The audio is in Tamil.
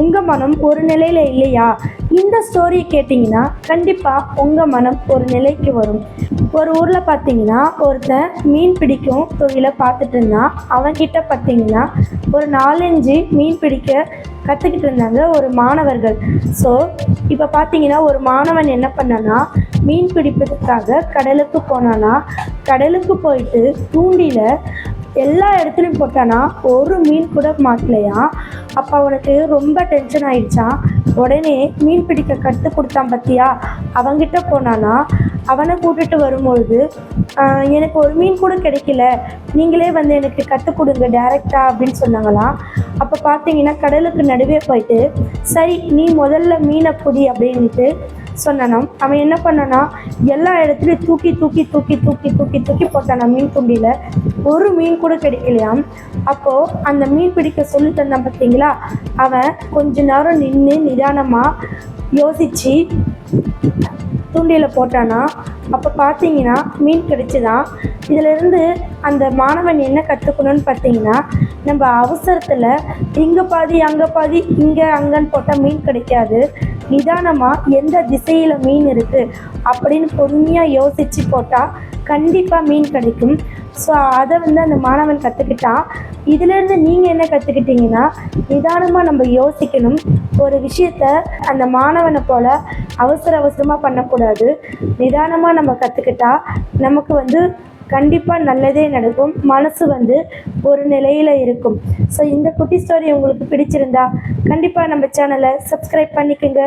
உங்கள் மனம் ஒரு நிலையில் இல்லையா? இந்த ஸ்டோரியை கேட்டிங்கன்னா கண்டிப்பாக உங்கள் மனம் ஒரு நிலைக்கு வரும். ஒரு ஊரில் பார்த்தீங்கன்னா ஒருத்தன் மீன் பிடிக்கும் தொழிலை பார்த்துட்டு இருந்தான். அவன்கிட்ட பார்த்தீங்கன்னா ஒரு நாலஞ்சு மீன் பிடிக்க கற்றுக்கிட்டு இருந்தாங்க ஒரு மாணவர்கள். ஸோ இப்போ பார்த்தீங்கன்னா ஒரு மாணவன் என்ன பண்ணனா மீன் பிடிப்பதற்காக கடலுக்கு போனானா கடலுக்கு போயிட்டு தூண்டியில் எல்லா இடத்துலையும் போட்டானா ஒரு மீன் கூட மாட்டலையா? அப்போ அவனுக்கு ரொம்ப டென்ஷன் ஆயிடுச்சான் உடனே மீன் பிடிக்க கற்றுக் கொடுத்தான் பார்த்தியா அவங்கிட்ட போனானா? அவனை கூட்டிட்டு வரும்பொழுது எனக்கு ஒரு மீன் கூட கிடைக்கல. நீங்களே வந்து எனக்கு கற்றுக் கொடுங்க டேரெக்டாக அப்படின்னு சொன்னாங்களாம். அப்போ பார்த்தீங்கன்னா கடலுக்கு நடுவே போயிட்டு சரி நீ முதல்ல மீனை பிடி அப்படின்ட்டு சொன்னானாம். அவன் என்ன பண்ணனா எல்லா இடத்துலையும் தூக்கி தூக்கி தூக்கி தூக்கி தூக்கி தூக்கி போட்டானா மீன் துண்டியில். ஒரு மீன் கூட கிடைக்கலையாம். அப்போது அந்த மீன் பிடிக்க சொல்லி தந்தான் பார்த்தீங்களா அவன் கொஞ்ச நேரம் நின்று நிதானமாக யோசித்து தூண்டியில் போட்டானா. அப்போ பார்த்தீங்கன்னா மீன் கிடைச்சிதான் இதிலிருந்து அந்த மாணவன் என்ன கற்றுக்கணும்னு பார்த்தீங்கன்னா நம்ம அவசரத்தில் இங்கே பாதி அங்கே பாதி இங்கே அங்கேன்னு போட்டால் மீன் கிடைக்காது. நிதானமாக எந்த திசையில் மீன் இருக்குது அப்படின்னு பொறுமையாக யோசித்து போட்டால் கண்டிப்பாக மீன் கிடைக்கும். ஸோ அதை வந்து அந்த மாணவன் கற்றுக்கிட்டான் இதிலேருந்து நீங்கள் என்ன கற்றுக்கிட்டீங்கன்னா நிதானமாக நம்ம யோசிக்கணும். ஒரு விஷயத்த அந்த மாணவனை போல் அவசர அவசரமாக பண்ணக்கூடாது. நிதானமாக நம்ம கற்றுக்கிட்டா நமக்கு வந்து கண்டிப்பாக நல்லதே நடக்கும். மனசு வந்து ஒரு நிலையில் இருக்கும். ஸோ இந்த குட்டி ஸ்டோரி உங்களுக்கு பிடிச்சிருந்தா கண்டிப்பாக நம்ம சேனலை சப்ஸ்கிரைப் பண்ணிக்கோங்க.